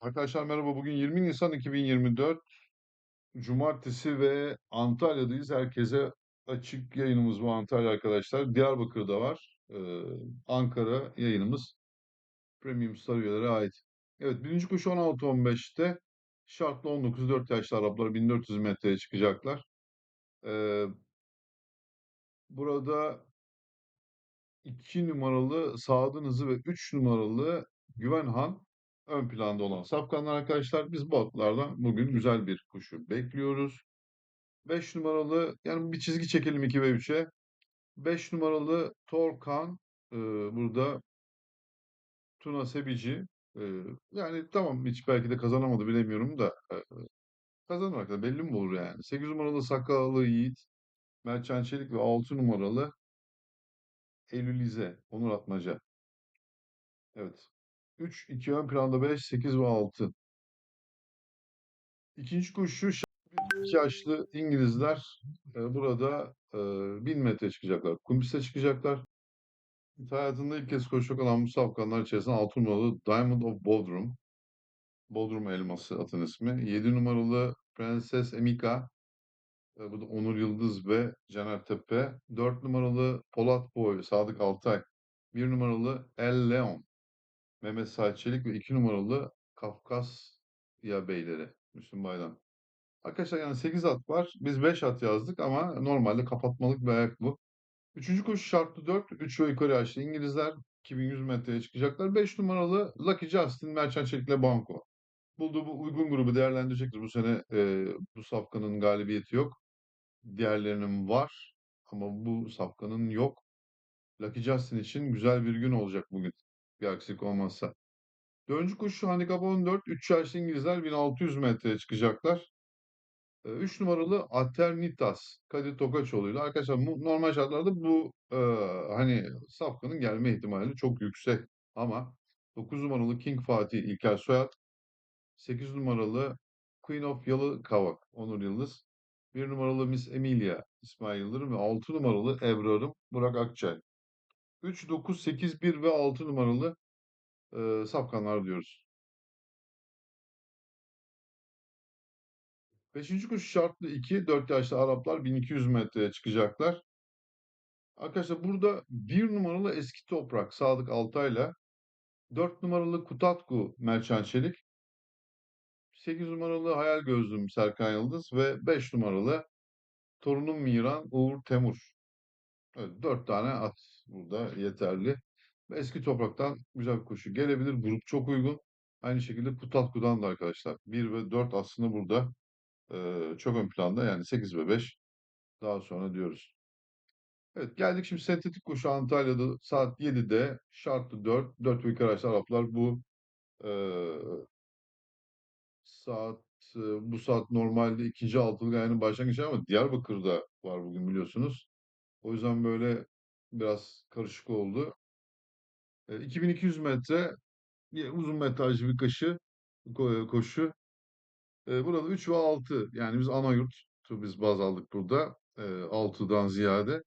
Arkadaşlar merhaba. Bugün 20 Nisan 2024 Cumartesi ve Antalya'dayız. Herkese açık yayınımız bu Antalya arkadaşlar. Diyarbakır'da var. Ee, Ankara yayınımız Premium Star üyelere ait. Evet birinci koşu 16-15'te şartlı 19-4 yaşlı Araplar 1400 metreye çıkacaklar. Ee, burada 2 numaralı Saadın Hızı ve 3 numaralı Güvenhan ön planda olan safkanlar arkadaşlar. Biz bu atlardan bugün güzel bir kuşu bekliyoruz. 5 numaralı yani bir çizgi çekelim 2 ve 3'e. 5 numaralı Torkan e, burada Tuna Sebici e, yani tamam hiç belki de kazanamadı bilemiyorum da e, kazanır arkadaşlar belli mi olur yani. 8 numaralı Sakallı Yiğit Mertcan Çelik ve 6 numaralı Eylülize Onur Atmaca. Evet. 3, 2 ön planda 5, 8 ve 6. İkinci koşu 2 yaşlı İngilizler e, burada e, 1000 metre çıkacaklar. Kumbis'e çıkacaklar. Hayatında ilk kez koşacak olan bu safkanlar içerisinde 6 numaralı Diamond of Bodrum. Bodrum elması atın ismi. 7 numaralı Prenses Emika. E, bu da Onur Yıldız ve Caner Tepe. 4 numaralı Polat Boy, Sadık Altay. 1 numaralı El Leon. Mehmet Sait Çelik ve 2 numaralı Kafkasya Beyleri. Müslüm Baydan. Arkadaşlar yani 8 at var. Biz 5 at yazdık ama normalde kapatmalık bir ayak bu. Üçüncü koşu şartlı 4. 3 ve yukarı yaşlı İngilizler 2100 metreye çıkacaklar. 5 numaralı Lucky Justin Merchant Çelik'le Banko. Bulduğu bu uygun grubu değerlendirecektir. Bu sene e, bu safkanın galibiyeti yok. Diğerlerinin var ama bu safkanın yok. Lucky Justin için güzel bir gün olacak bugün. Bir aksilik olmazsa. Dördüncü koşu handikap 14. 3 yaşlı İngilizler 1600 metreye çıkacaklar. 3 numaralı Aternitas Kadir Tokaçoğlu'yla arkadaşlar bu normal şartlarda bu e, hani safkanın gelme ihtimali çok yüksek ama 9 numaralı King Fatih İlker Soyat 8 numaralı Queen of Yalı Kavak Onur Yıldız 1 numaralı Miss Emilia İsmail Yıldırım ve 6 numaralı Ebrar'ım Burak Akçay 3, 9, 8, 1 ve 6 numaralı e, safkanlar diyoruz. Beşinci koşu şartlı 2. 4 yaşlı Araplar 1200 metreye çıkacaklar. Arkadaşlar burada bir numaralı eski toprak Sadık Altay'la 4 numaralı Kutatku Merçan Çelik 8 numaralı Hayal Gözlüm Serkan Yıldız ve 5 numaralı Torunum Miran Uğur Temur. Evet, 4 tane at burada yeterli. Eski topraktan güzel bir koşu gelebilir. Grup çok uygun. Aynı şekilde Kutatku'dan da arkadaşlar. 1 ve 4 aslında burada e, çok ön planda yani 8 ve 5 daha sonra diyoruz. Evet geldik şimdi sentetik koşu Antalya'da saat 7'de şartlı 4, 4 büyük araçlar Araplar bu e, saat e, bu saat normalde ikinci altılı ayının başlangıcı ama Diyarbakır'da var bugün biliyorsunuz. O yüzden böyle biraz karışık oldu. E, 2200 metre uzun metrajlı bir koşu, koşu. E, burada 3 ve 6 yani biz ana yurt biz baz aldık burada e, 6'dan ziyade.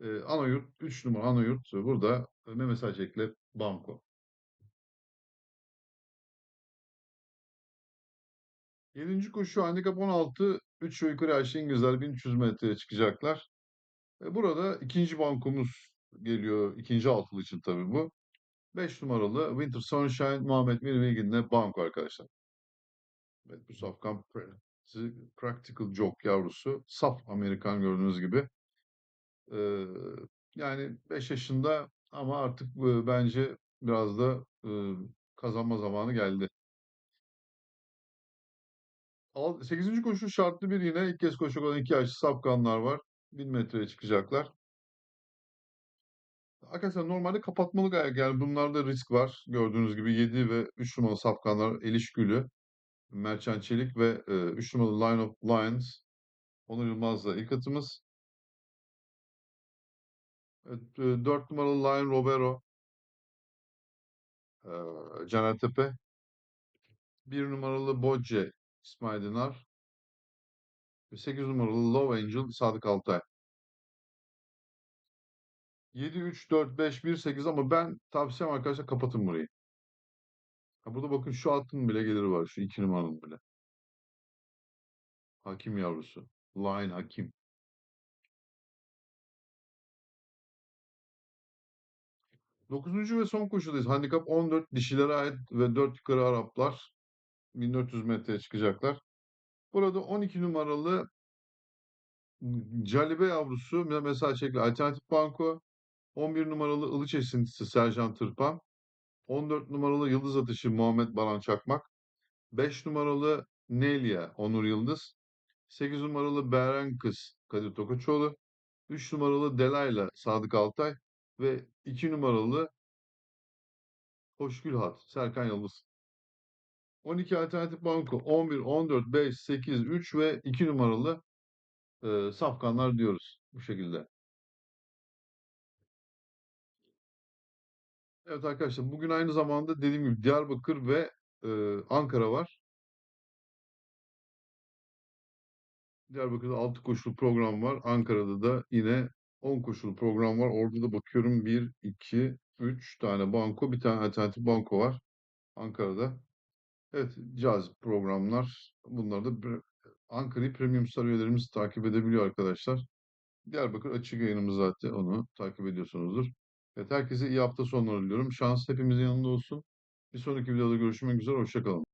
E, ana yurt 3 numara ana yurt burada Mehmet Sacek'le Banko. Yedinci koşu handikap 16 3 ve yukarı aşağı İngilizler 1300 metreye çıkacaklar. E, burada ikinci bankomuz geliyor. ikinci altılı için tabii bu. 5 numaralı Winter Sunshine Muhammed Mirmilgin'le banko arkadaşlar. Evet bu safkan Practical Joke yavrusu. Saf Amerikan gördüğünüz gibi. Ee, yani 5 yaşında ama artık bence biraz da e, kazanma zamanı geldi. 8. koşu şartlı bir yine ilk kez koşacak olan iki yaşlı safkanlar var. 1000 metreye çıkacaklar. Arkadaşlar normalde kapatmalık ayak yani bunlarda risk var. Gördüğünüz gibi 7 ve 3 numaralı safkanlar Eliş Gülü, Merçan Çelik ve e, 3 numaralı Line of Lions Onur Yılmaz'la ilk atımız. Evet, 4 numaralı Lion Robero e, Caner Tepe. 1 numaralı Bocce İsmail Dinar. Ve 8 numaralı Love Angel Sadık Altay. 7, 3, 4, 5, 1, 8 ama ben tavsiyem arkadaşlar kapatın burayı. Ha, burada bakın şu atın bile geliri var. Şu 2 numaranın bile. Hakim yavrusu. Line Hakim. Dokuzuncu ve son koşudayız. Handikap 14 dişilere ait ve 4 yukarı Araplar 1400 metreye çıkacaklar. Burada 12 numaralı Calibe yavrusu mesela şekli alternatif banko. 11 numaralı ılıç esintisi Sercan Tırpan. 14 numaralı Yıldız Atışı Muhammed Baran Çakmak. 5 numaralı Nelia Onur Yıldız. 8 numaralı Beren Kız Kadir Tokaçoğlu. 3 numaralı Delayla Sadık Altay. Ve 2 numaralı Hoşgül Hat Serkan Yıldız. 12 alternatif banko 11, 14, 5, 8, 3 ve 2 numaralı e, safkanlar diyoruz bu şekilde. Evet arkadaşlar bugün aynı zamanda dediğim gibi Diyarbakır ve e, Ankara var. Diyarbakır'da 6 koşulu program var. Ankara'da da yine 10 koşulu program var. Orada da bakıyorum 1, 2, 3 tane banko, bir tane alternatif banko var Ankara'da. Evet, cazip programlar. Bunları da bir- Ankara'yı Premium Star üyelerimiz takip edebiliyor arkadaşlar. Diyarbakır açık yayınımız zaten onu takip ediyorsunuzdur. Evet, herkese iyi hafta sonları diliyorum. Şans hepimizin yanında olsun. Bir sonraki videoda görüşmek üzere. Hoşça kalın.